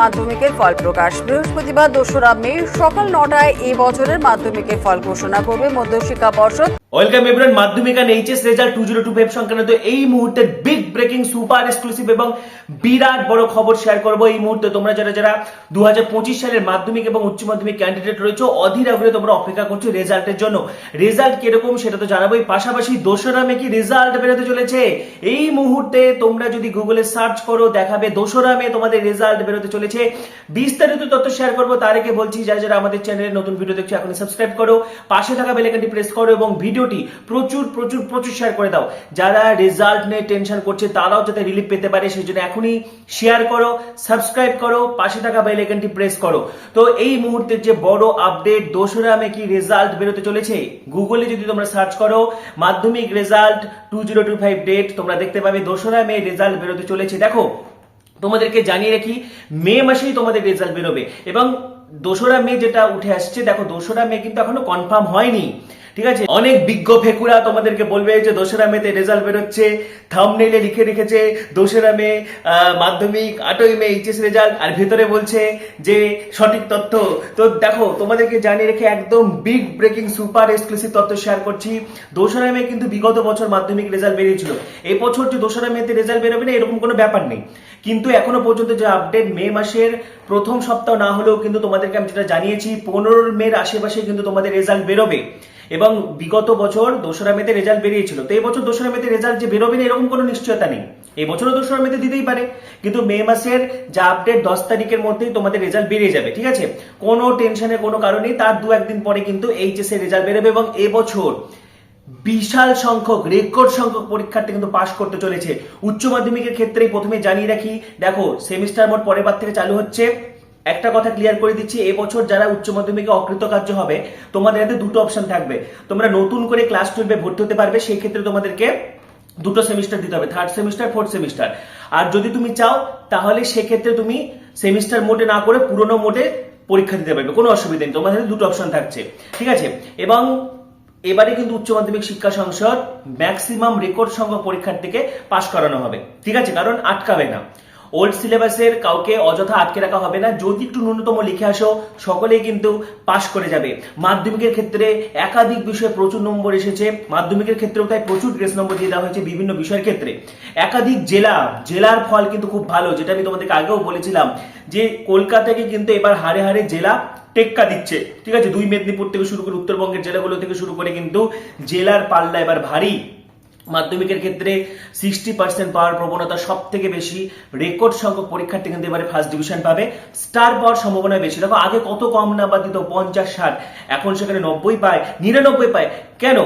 মাধ্যমিকের ফল প্রকাশ। বৃহস্পতিবার দোসরা মে সকাল নটায় এই বছরের মাধ্যমিকের ফল ঘোষণা করবে মধ্যশিক্ষা পর্ষদ। ওয়েলকাম এভরিওয়ান মাধ্যমিক আর HS result two zero two five সংক্রান্ত এই মুহূর্তে বিগ ব্রেকিং সুপার এক্সক্লুসিভ এবং বিরাট বড় খবর শেয়ার করব। এই মুহূর্তে তোমরা যারা যারা দু সালের মাধ্যমিক এবং উচ্চ মাধ্যমিক ক্যান্ডিডেট রয়েছে, অধীর আগ্রহে তোমরা অপেক্ষা করছ রেজাল্টের জন্য। রেজাল্ট কীরকম সেটা তো জানাবোই। পাশাপাশি দোসরা মে কি রেজাল্ট বেরোতে চলেছে? এই মুহূর্তে তোমরা যদি গুগলে সার্চ করো, দেখাবে দোসরা মে তোমাদের রেজাল্ট বেরোতে চলেছে। বিস্তারিত তথ্য শেয়ার করব, তার আগে বলছি, যারা যারা আমাদের চ্যানেলে নতুন ভিডিও দেখছ এখন সাবস্ক্রাইব করো। পাশে থাকা বেলাইকনটি প্রেস করো এবং ভিডিওটি প্রচুর প্রচুর প্রচুর শেয়ার করে দাও। যারা রেজাল্ট নিয়ে টেনশন করছে, তারাও যাতে রিলিফ পেতে পারে। সেই জন্য এখনই শেয়ার করো সাবস্ক্রাইব করো, পাশে থাকা বেলাইকনটি প্রেস করো। তো এই মুহূর্তের যে বড় আপডেট দোসরা মে কি রেজাল্ট বেরোতে চলেছে? গুগলে যদি তোমরা সার্চ করো, Madhyamik result two zero two five date তোমরা দেখতে পাবে দোসরা মে রেজাল্ট বেরোতে চলেছে। দেখো, তোমাদেরকে জানিয়ে রাখি, মে মাসেই তোমাদের রেজাল্ট বেরোবে। এবং দোসরা মে যেটা উঠে আসছে, দেখো, দোসরা মে কিন্তু এখনও কনফার্ম হয়নি। ঠিক আছে? অনেক বিজ্ঞ ফেকুরা তোমাদেরকে বলবে যে দোসরা মেতে রেজাল্ট বেরোচ্ছে থামনেলে লিখে রেখেছে, দোসরা মে মাধ্যমিক, আটই মে এইচএস রেজাল্ট আর ভেতরে বলছে যে সঠিক তথ্য। তো দেখো, তোমাদেরকে জানিয়ে রেখে একদম বিগ ব্রেকিং সুপার এক্সক্লুসিভ তথ্য শেয়ার করছি। দোসরা মে কিন্তু বিগত বছর মাধ্যমিক রেজাল্ট বেরিয়েছিল। এই বছর যে দোসরা মেতে রেজাল্ট বেরোবে না, এরকম কোনো ব্যাপার নেই। কিন্তু এখনও পর্যন্ত যে আপডেট মে মাসের প্রথম সপ্তাহ না হলেও কিন্তু তোমাদেরকে আমি যেটা জানিয়েছি পনেরো মের আশেপাশে কিন্তু তোমাদের রেজাল্ট বেরোবে। এবং বিগত বছর দোসরা মেতে রেজাল্ট বেরিয়েছিল। তো এই বছর দোসরা মেতে রেজাল্ট যে বেরোবে না, এরকম কোনো নিশ্চয়তা নেই। এই বছরও দোসরা মেতে দিতেই পারে। কিন্তু মে মাসের যা আপডেট দশ তারিখের মধ্যেই তোমাদের রেজাল্ট বেরিয়ে যাবে, ঠিক আছে? কোনো টেনশনের কোনো কারণেই তার দু একদিন পরে কিন্তু এইচএস এর রেজাল্ট বেরোবে এবং এবছর বিশাল সংখ্যক রেকর্ড সংখ্যক পরীক্ষার্থী কিন্তু পাশ করতে চলেছে। উচ্চ মাধ্যমিকের ক্ষেত্রেই প্রথমে জানিয়ে রাখি, দেখো সেমিস্টার মোট পরের বার থেকে চালু হচ্ছে একটা কথা ক্লিয়ার করে দিচ্ছি এবছর যারা উচ্চ মাধ্যমিকে অকৃতকার্য হবে, তোমাদের হাতে দুটো অপশন থাকবে। তোমরা নতুন করে ক্লাস টুয়েলভে ভর্তি হতে পারবে, সেই ক্ষেত্রে তোমাদেরকে দুটো সেমিস্টার দিতে হবে থার্ড সেমিস্টার ফোর্থ সেমিস্টার আর যদি তুমি চাও, তাহলে সেক্ষেত্রে তুমি সেমিস্টার মোডে না করে পুরোনো মোডে পরীক্ষা দিতে পারবে, কোনো অসুবিধা নেই, তোমাদের দুটো অপশন থাকছে, ঠিক আছে? এবং এবারে কিন্তু উচ্চ মাধ্যমিক শিক্ষা সংসদ ম্যাক্সিমাম রেকর্ড সংখ্যক পরীক্ষার্থীকে পাশ করানো হবে, ঠিক আছে? কারণ আটকাবে না। ওল্ড সিলেবাসের কাউকে অযথা আটকে রাখা হবে না। যদি একটু ন্যূনতম লিখে আসো, সকলেই কিন্তু পাশ করে যাবে। মাধ্যমিকের ক্ষেত্রে একাধিক বিষয়ে প্রচুর নম্বর এসেছে। মাধ্যমিকের ক্ষেত্রেও তাই প্রচুর গ্রেস নম্বর দিয়ে দেওয়া হয়েছে বিভিন্ন বিষয়ের ক্ষেত্রে। একাধিক জেলা, জেলার ফল কিন্তু খুব ভালো, যেটা আমি তোমাদেরকে আগেও বলেছিলাম যে কলকাতাকে কিন্তু এবার হারে হারে জেলা টেক্কা দিচ্ছে। ঠিক আছে? দুই মেদিনীপুর থেকে শুরু করে উত্তরবঙ্গের জেলাগুলো থেকে শুরু করে কিন্তু জেলার পাল্লা এবার ভারী। মাধ্যমিকের ক্ষেত্রে সিক্সটি পার্সেন্ট পাওয়ার প্রবণতা সব থেকে বেশি। রেকর্ড সংখ্যক পরীক্ষার্থী কিন্তু এবারে ফার্স্ট ডিভিশন পাবে। স্টার পাওয়ার সম্ভাবনা বেশি। দেখো, আগে কত কম নাম্বার দিত, পঞ্চাশ, ষাট। এখন সেখানে নব্বই পায়, নিরানব্বই পায়। কেন?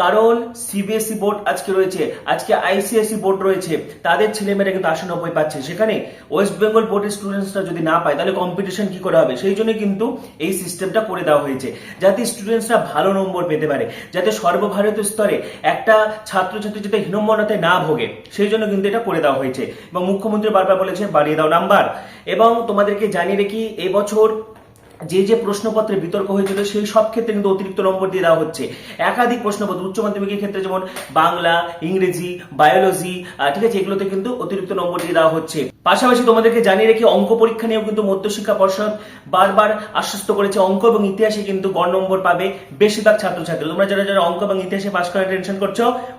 কারণ সিবিএসই বোর্ড আজকে রয়েছে। আজকে আইসিএসই বোর্ড রয়েছে। তাদের ছেলেমেয়েরা কিন্তু আশি নব্বই পাচ্ছে। সেখানে ওয়েস্ট বেঙ্গল বোর্ডের স্টুডেন্টসরা যদি না পায়, তাহলে কম্পিটিশন কি করে হবে? সেই জন্য কিন্তু এই সিস্টেমটা করে দেওয়া হয়েছে। যাতে স্টুডেন্টসরা ভালো নম্বর পেতে পারে। যাতে সর্বভারতীয় স্তরে একটা ছাত্রছাত্রী যাতে হীনম্মনতায় না ভোগে, সেই জন্য কিন্তু এটা করে দেওয়া হয়েছে। এবং মুখ্যমন্ত্রী বারবার বলেছে, বাড়িয়ে দাও নাম্বার এবং তোমাদেরকে জানিয়ে রেখি, এবছর যে যে প্রশ্নপত্রে বিতর্ক হয়েছিল সেই সব ক্ষেত্রে কিন্তু অতিরিক্ত নম্বর দিয়ে দেওয়া হচ্ছে। একাধিক প্রশ্নপত্র, উচ্চ মাধ্যমিকের ক্ষেত্রে যেমন বাংলা, ইংরেজি, বায়োলজি ঠিক আছে, এগুলোতে কিন্তু অতিরিক্ত নম্বর দিয়ে দেওয়া হচ্ছে। পাশাপাশি তোমাদেরকে জানিয়ে রেখে অঙ্ক পরীক্ষা নিয়েও কিন্তু মধ্যশিক্ষা পর্ষদ বারবার আশ্বস্ত করেছে, অঙ্ক এবং ইতিহাসে কিন্তু গড় নম্বর পাবে বেশিরভাগ ছাত্রছাত্রী। তোমরা যারা যারা অঙ্ক এবং ইতিহাসে পাশ করার টেনশন করছ,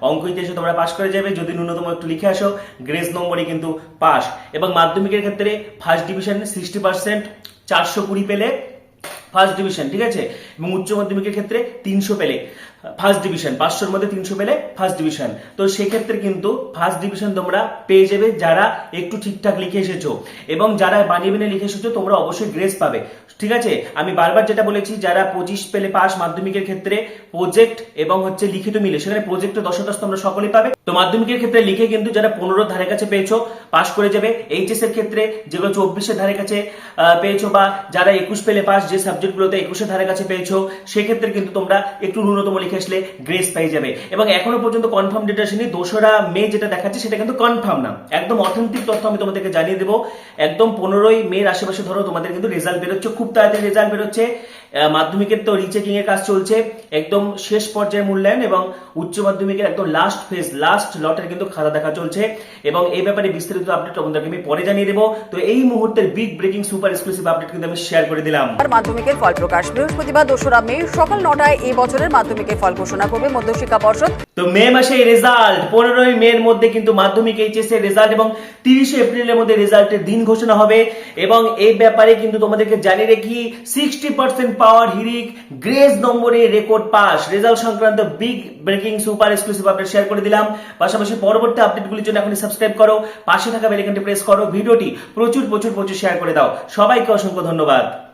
অঙ্ক ইতিহাসে তোমরা পাশ করে যাবে। যদি ন্যূনতম একটু লিখে আসো, গ্রেস নম্বরে কিন্তু পাস এবং মাধ্যমিকের ক্ষেত্রে ফার্স্ট ডিভিশন সিক্সটি পার্সেন্ট চারশো কুড়ি পেলে ফার্স্ট ডিভিশন ঠিক আছে? এবং উচ্চ মাধ্যমিকের ক্ষেত্রে তিনশো পেলে। ফার্স্ট ডিভিশন পাঁচশোর মধ্যে তিনশো পেলে ফার্স্ট ডিভিশন তো সেক্ষেত্রে কিন্তু ফার্স্ট ডিভিশন তোমরা পেয়ে যাবে যারা একটু ঠিকঠাক লিখে এসেছ। এবং যারা বানিয়ে বানিয়ে লিখে এসেছ, তোমরা অবশ্যই গ্রেস পাবে। ঠিক আছে? আমি বারবার যেটা বলেছি, যারা পঁচিশ পেলে পাস মাধ্যমিকের ক্ষেত্রে প্রজেক্ট এবং হচ্ছে লিখিত মিলে, সেখানে প্রজেক্টে দশটাশ তোমরা সকলেই পাবে। তো মাধ্যমিকের ক্ষেত্রে লিখে কিন্তু যারা পনেরো ধারে কাছে পেয়েছ, পাশ করে যাবে। এইচএস এর ক্ষেত্রে যেগুলো চব্বিশের ধারে কাছে পেয়েছ বা যারা একুশ পেলে পাস যে সাবজেক্টগুলোতে একুশের ধারে কাছে পেয়েছ, সেক্ষেত্রে কিন্তু তোমরা একটু ন্যূনতম লিখে আসলে গ্রেস পেয়ে যাবে। এবং এখনও পর্যন্ত কনফার্ম ডেটা আসেনি, দোসরা মে যেটা দেখাচ্ছে সেটা কিন্তু কনফার্ম না। একদম অথেন্টিক তথ্য আমি তোমাদেরকে জানিয়ে দেবো। একদম পনেরোই মের আশেপাশে ধরো তোমাদের কিন্তু রেজাল্ট বেরোচ্ছে, খুব তাড়াতাড়ি রেজাল্ট বেরোচ্ছে। মাধ্যমিকের তো রিচেকিং এর কাজ চলছে। একদম শেষ পর্যায়ে মূল্যায়ন এবং উচ্চ মাধ্যমিকের একদম লাস্ট ফেজ লাস্ট লটের কিন্তু খাতা দেখা চলছে। এবং এই ব্যাপারে বিস্তারিত আপডেট আপনাদেরকে আমি পরে জানিয়ে দেবো। তো এই মুহূর্তের big breaking super exclusive update কিন্তু আমি শেয়ার করে দিলাম। আর মাধ্যমিকের ফল প্রকাশ। বৃহস্পতিবার দোসরা মে সকাল নটায় এই বছরের মাধ্যমিকের ফল ঘোষণা করবে মধ্যশিক্ষা পর্ষদ। তো মে মাসে রেজাল্ট পনেরোই মে এর মধ্যে কিন্তু মাধ্যমিক এইচএস এর রেজাল্ট এবং তিরিশে এপ্রিলের মধ্যে রেজাল্টের দিন ঘোষণা হবে। এবং এই ব্যাপারে কিন্তু তোমাদেরকে জানিয়ে রেখি সিক্সটি পার্সেন্ট পাওয়ার হিরিক গ্রেস নম্বরে রেকর্ড পাস রেজাল্ট সংক্রান্ত big breaking super exclusive update share করে দিলাম। পাশাপাশি পরবর্তী আপডেটগুলির জন্য এখনই সাবস্ক্রাইব করো, পাশে থাকা বেলাইকনটি প্রেস করো, ভিডিওটি প্রচুর প্রচুর প্রচুর শেয়ার করে দাও। সবাইকে অসংখ্য ধন্যবাদ।